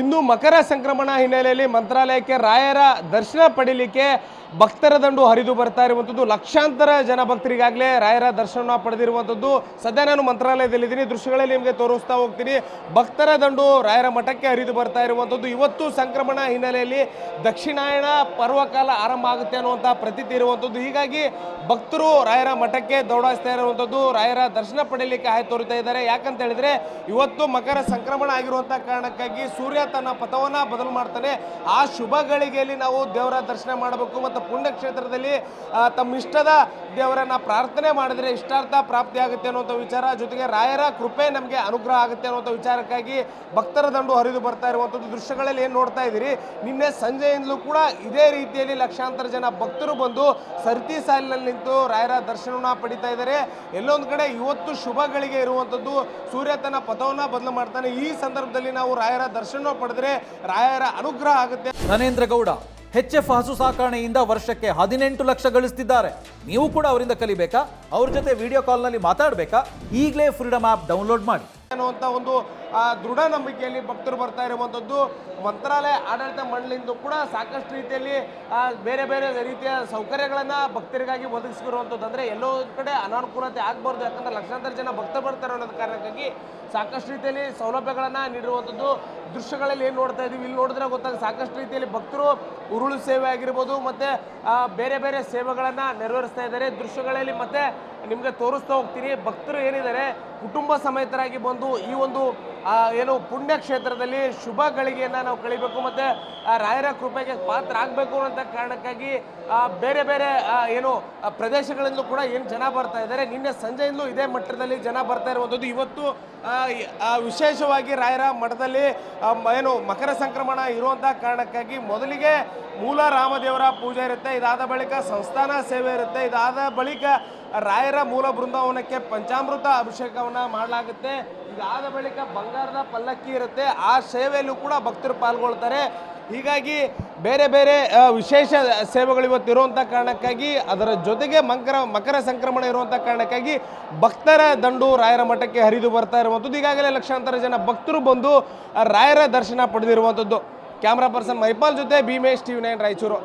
ಇನ್ನು ಮಕರ ಸಂಕ್ರಮಣ ಹಿನ್ನೆಲೆಯಲ್ಲಿ ಮಂತ್ರಾಲಯಕ್ಕೆ ರಾಯರ ದರ್ಶನ ಪಡೀಲಿಕ್ಕೆ ಭಕ್ತರ ದಂಡು ಹರಿದು ಬರ್ತಾ ಇರುವಂಥದ್ದು. ಲಕ್ಷಾಂತರ ಜನ ಭಕ್ತರಿಗಾಗಲೇ ರಾಯರ ದರ್ಶನ ಪಡೆದಿರುವಂಥದ್ದು. ಸದ್ಯ ನಾನು ಮಂತ್ರಾಲಯದಲ್ಲಿದ್ದೀನಿ. ದೃಶ್ಯಗಳಲ್ಲಿ ನಿಮಗೆ ತೋರಿಸ್ತಾ ಹೋಗ್ತೀನಿ. ಭಕ್ತರ ದಂಡು ರಾಯರ ಮಠಕ್ಕೆ ಹರಿದು ಬರ್ತಾ ಇರುವಂಥದ್ದು. ಇವತ್ತು ಸಂಕ್ರಮಣ ಹಿನ್ನೆಲೆಯಲ್ಲಿ ದಕ್ಷಿಣಾಯಣ ಪರ್ವಕಾಲ ಆರಂಭ ಆಗುತ್ತೆ ಅನ್ನುವಂಥ ಪ್ರತೀತಿ ಇರುವಂಥದ್ದು. ಹೀಗಾಗಿ ಭಕ್ತರು ರಾಯರ ಮಠಕ್ಕೆ ದೌಡಾಯಿಸ್ತಾ ಇರುವಂಥದ್ದು. ರಾಯರ ದರ್ಶನ ಪಡೆಯಲಿಕ್ಕೆ ಆಯ್ತು ತೋರಿತಾ ಇದ್ದಾರೆ. ಯಾಕಂತ ಹೇಳಿದ್ರೆ, ಇವತ್ತು ಮಕರ ಸಂಕ್ರಮಣ ಆಗಿರುವಂಥ ಕಾರಣಕ್ಕಾಗಿ ಸೂರ್ಯ ತನ್ನ ಪಥವನ್ನ ಬದಲು ಮಾಡ್ತಾನೆ. ಆ ಶುಭ ಗಳಿಗೆಯಲ್ಲಿ ನಾವು ದೇವರ ದರ್ಶನ ಮಾಡಬೇಕು ಮತ್ತು ಪುಣ್ಯಕ್ಷೇತ್ರದಲ್ಲಿ ತಮ್ಮ ಇಷ್ಟದ ದೇವರನ್ನ ಪ್ರಾರ್ಥನೆ ಮಾಡಿದ್ರೆ ಇಷ್ಟಾರ್ಥ ಪ್ರಾಪ್ತಿ ಆಗುತ್ತೆ ಅನ್ನುವಂಥ ವಿಚಾರ. ಜೊತೆಗೆ ರಾಯರ ಕೃಪೆ ನಮಗೆ ಅನುಗ್ರಹ ಆಗುತ್ತೆ ಅನ್ನುವಂಥ ವಿಚಾರಕ್ಕಾಗಿ ಭಕ್ತರ ದಂಡು ಹರಿದು ಬರ್ತಾ ಇರುವಂಥದ್ದು ದೃಶ್ಯಗಳಲ್ಲಿ ಏನು ನೋಡ್ತಾ ಇದ್ದೀರಿ? ನಿನ್ನೆ ಸಂಜೆಯಿಂದಲೂ ಕೂಡ ಇದೇ ರೀತಿಯಲ್ಲಿ ಲಕ್ಷಾಂತರ ಜನ ಭಕ್ತರು ಬಂದು ಸರ್ತಿ ಸಾಲಿನಲ್ಲಿ ನಿಂತು ರಾಯರ ದರ್ಶನವನ್ನು ಪಡಿತಾ ಇದ್ದಾರೆ. ಎಲ್ಲೊಂದು ಕಡೆ ಇವತ್ತು ಶುಭಗಳಿಗೆ ಇರುವಂಥದ್ದು ಸೂರ್ಯ ತನ್ನ ಪಥವನ್ನ ಬದಲು ಮಾಡ್ತಾನೆ. ಈ ಸಂದರ್ಭದಲ್ಲಿ ನಾವು ರಾಯರ ದರ್ಶನ ಪಡೆದ್ರೆ ರಾಯರ ಅನುಗ್ರಹ ಆಗುತ್ತೆ. ನರೇಂದ್ರ ಗೌಡ ಹೆಚ್ ಎಫ್ ಹಸು ಸಾಕಾಣೆಯಿಂದ ವರ್ಷಕ್ಕೆ ಹದಿನೆಂಟು ಲಕ್ಷ ಗಳಿಸ್ತಿದ್ದಾರೆ. ನೀವು ಕೂಡ ಅವರಿಂದ ಕಲಿಬೇಕಾ? ಅವ್ರ ಜೊತೆ ವಿಡಿಯೋ ಕಾಲ್ನಲ್ಲಿ ಮಾತಾಡಬೇಕಾ? ಈಗಲೇ ಫ್ರೀಡಮ್ ಆ್ಯಪ್ ಡೌನ್ಲೋಡ್ ಮಾಡಿ. ಅನ್ನುವಂಥ ಒಂದು ದೃಢ ನಂಬಿಕೆಯಲ್ಲಿ ಭಕ್ತರು ಬರ್ತಾ ಇರುವಂಥದ್ದು ಮಂತ್ರಾಲಯ ಆಡಳಿತ ಮಂಡಳಿಯಿಂದ ಕೂಡ ಸಾಕಷ್ಟು ರೀತಿಯಲ್ಲಿ ಬೇರೆ ಬೇರೆ ರೀತಿಯ ಸೌಕರ್ಯಗಳನ್ನು ಭಕ್ತರಿಗಾಗಿ ಒದಗಿಸಿರುವಂಥದ್ದು ಅಂದರೆ ಎಲ್ಲೋ ಕಡೆ ಅನಾನುಕೂಲತೆ ಆಗಬಾರ್ದು. ಯಾಕಂದ್ರೆ ಲಕ್ಷಾಂತರ ಜನ ಭಕ್ತರು ಬರ್ತಾರೆ ಅನ್ನೋದು ಕಾರಣಕ್ಕಾಗಿ ಸಾಕಷ್ಟು ರೀತಿಯಲ್ಲಿ ಸೌಲಭ್ಯಗಳನ್ನು ನೀಡಿರುವಂಥದ್ದು ದೃಶ್ಯಗಳಲ್ಲಿ ಏನು ನೋಡ್ತಾ ಇದ್ದೀವಿ ಇಲ್ಲಿ ನೋಡಿದ್ರೆ ಗೊತ್ತಾಗ ಸಾಕಷ್ಟು ರೀತಿಯಲ್ಲಿ ಭಕ್ತರು ಉರುಳು ಸೇವೆ ಆಗಿರ್ಬೋದು, ಮತ್ತು ಬೇರೆ ಬೇರೆ ಸೇವೆಗಳನ್ನು ನೆರವೇರಿಸ್ತಾ ಇದ್ದಾರೆ. ದೃಶ್ಯಗಳಲ್ಲಿ ಮತ್ತೆ ನಿಮಗೆ ತೋರಿಸ್ತಾ ಹೋಗ್ತೀನಿ. ಭಕ್ತರು ಏನಿದ್ದಾರೆ? ಕುಟುಂಬ ಸಮೇತರಾಗಿ ಬಂದು ಈ ಒಂದು ಏನು ಪುಣ್ಯಕ್ಷೇತ್ರದಲ್ಲಿ ಶುಭ ಗಳಿಗೆಯನ್ನು ನಾವು ಕಳಿಬೇಕು ಮತ್ತು ರಾಯರ ಕೃಪೆಗೆ ಪಾತ್ರ ಆಗಬೇಕು ಅನ್ನೋ ಕಾರಣಕ್ಕಾಗಿ ಬೇರೆ ಬೇರೆ ಏನು ಪ್ರದೇಶಗಳಿಂದಲೂ ಕೂಡ ಏನು ಜನ ಬರ್ತಾ ಇದ್ದಾರೆ. ನಿನ್ನೆ ಸಂಜೆಯಿಂದಲೂ ಇದೇ ಮಟ್ಟದಲ್ಲಿ ಜನ ಬರ್ತಾ ಇರುವಂಥದ್ದು. ಇವತ್ತು ವಿಶೇಷವಾಗಿ ರಾಯರ ಮಠದಲ್ಲಿ ಏನು ಮಕರ ಸಂಕ್ರಮಣ ಇರುವಂಥ ಕಾರಣಕ್ಕಾಗಿ ಮೊದಲಿಗೆ ಮೂಲ ರಾಮದೇವರ ಪೂಜೆ ಇರುತ್ತೆ. ಇದಾದ ಬಳಿಕ ಸಂಸ್ಥಾನ ಸೇವೆ ಇರುತ್ತೆ. ಇದಾದ ಬಳಿಕ ರಾಯರ ಮೂಲ ಬೃಂದಾವನಕ್ಕೆ ಪಂಚಾಮೃತ ಅಭಿಷೇಕವನ್ನ ಮಾಡಲಾಗುತ್ತೆ. ಇದಾದ ಬಳಿಕ ಬಂಗಾರದ ಪಲ್ಲಕ್ಕಿ ಇರುತ್ತೆ. ಆ ಸೇವೆಯಲ್ಲೂ ಕೂಡ ಭಕ್ತರು ಪಾಲ್ಗೊಳ್ತಾರೆ. ಹೀಗಾಗಿ ಬೇರೆ ಬೇರೆ ವಿಶೇಷ ಸೇವೆಗಳು ಇವತ್ತು ಇರುವಂಥ ಕಾರಣಕ್ಕಾಗಿ, ಅದರ ಜೊತೆಗೆ ಮಕರ ಮಕರ ಸಂಕ್ರಮಣ ಇರುವಂಥ ಕಾರಣಕ್ಕಾಗಿ ಭಕ್ತರ ದಂಡು ರಾಯರ ಮಠಕ್ಕೆ ಹರಿದು ಬರ್ತಾ ಇರುವಂಥದ್ದು. ಈಗಾಗಲೇ ಲಕ್ಷಾಂತರ ಜನ ಭಕ್ತರು ಬಂದು ರಾಯರ ದರ್ಶನ ಪಡೆದಿರುವಂಥದ್ದು. ಕ್ಯಾಮ್ರಾ ಪರ್ಸನ್ ಮೈಪಾಲ್ ಜೊತೆ ಭೀಮೇಶ್ ಟಿವಿ ನೈನ್ ರಾಯಚೂರು.